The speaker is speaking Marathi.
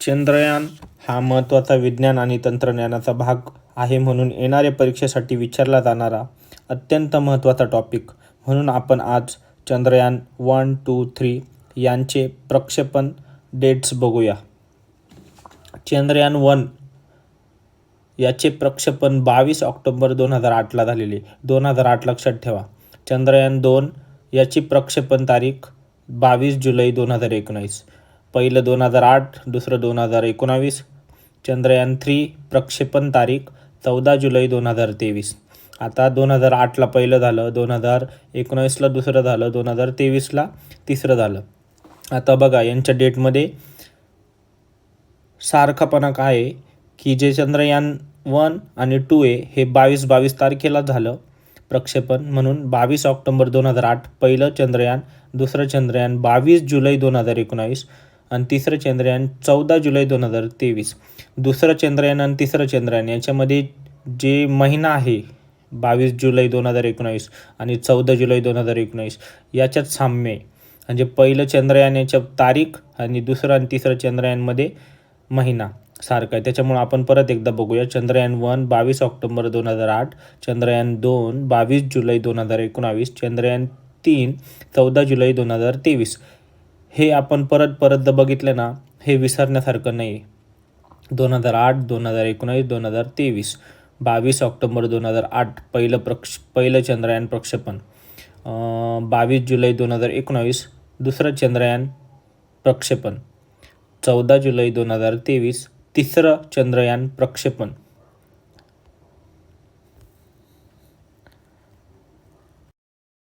चंद्रयान हा महत्त्वाचा विज्ञान आणि तंत्रज्ञानाचा भाग आहे म्हणून येणाऱ्या परीक्षेसाठी विचारला जाणारा अत्यंत महत्त्वाचा टॉपिक म्हणून आपण आज चंद्रयान वन टू थ्री यांचे प्रक्षेपण डेट्स बघूया. चंद्रयान वन याचे प्रक्षेपण बावीस ऑक्टोबर दोन हजार आठला झालेले. दोन हजार आठ लक्षात ठेवा. चंद्रयान दोन याची प्रक्षेपण तारीख बावीस जुलै दोन हजार एकोणीस. पहिलं दोन हजार आठ दुसरं दोन हजार एकोणावीस चंद्रयान थ्री प्रक्षेपण तारीख चौदा जुलै दोन हजार तेवीस. आता दोन हजार आठला पहिलं झालं दोन हजार एकोणावीसला दुसरं झालं दोन हजार तेवीसला तिसरं झालं. आता बघा यांच्या डेटमध्ये सारखापणा काय आहे की जे चंद्रयान वन आणि टू ए हे बावीस बावीस तारखेला झालं प्रक्षेपण म्हणून बावीस ऑक्टोंबर दोन हजार आठ पहिलं चंद्रयान दुसरं चंद्रयान बावीस जुलै दोन हजार एकोणावीस आणि तिसरं चंद्रयान चौदा जुलै दोन हजार तेवीस. दुसरं चंद्रयान आणि तिसरं चंद्रयान याच्यामध्ये जे महिना आहे बावीस जुलै दोन हजार एकोणावीस आणि चौदा जुलै दोन हजार एकोणावीस याच्यात साम्य आहे. म्हणजे पहिलं चंद्रयान याच्या तारीख आणि दुसरं आणि तिसरं चंद्रयानमध्ये महिना सारखा आहे. त्याच्यामुळं आपण परत एकदा बघूया. चंद्रयान वन बावीस ऑक्टोबर दोन हजार आठ चंद्रयान दोन बावीस जुलै दोन हजार एकोणावीस चंद्रयान तीन चौदा जुलै दोन हजार तेवीस. हे आपण परत परत बघितलं ना हे विसरण्यासारखं नाही. आहे दोन हजार आठ दोन हजार एकोणावीस दोन हजार तेवीस बावीस ऑक्टोबर दोन हजार आठ पहिलं प्रक्ष पहिलं चंद्रयान प्रक्षेपण. बावीस जुलै दोन हजार एकोणावीस दुसरं चंद्रयान प्रक्षेपण. चौदा जुलै दोन हजार तेवीस तिसरं चंद्रयान प्रक्षेपण.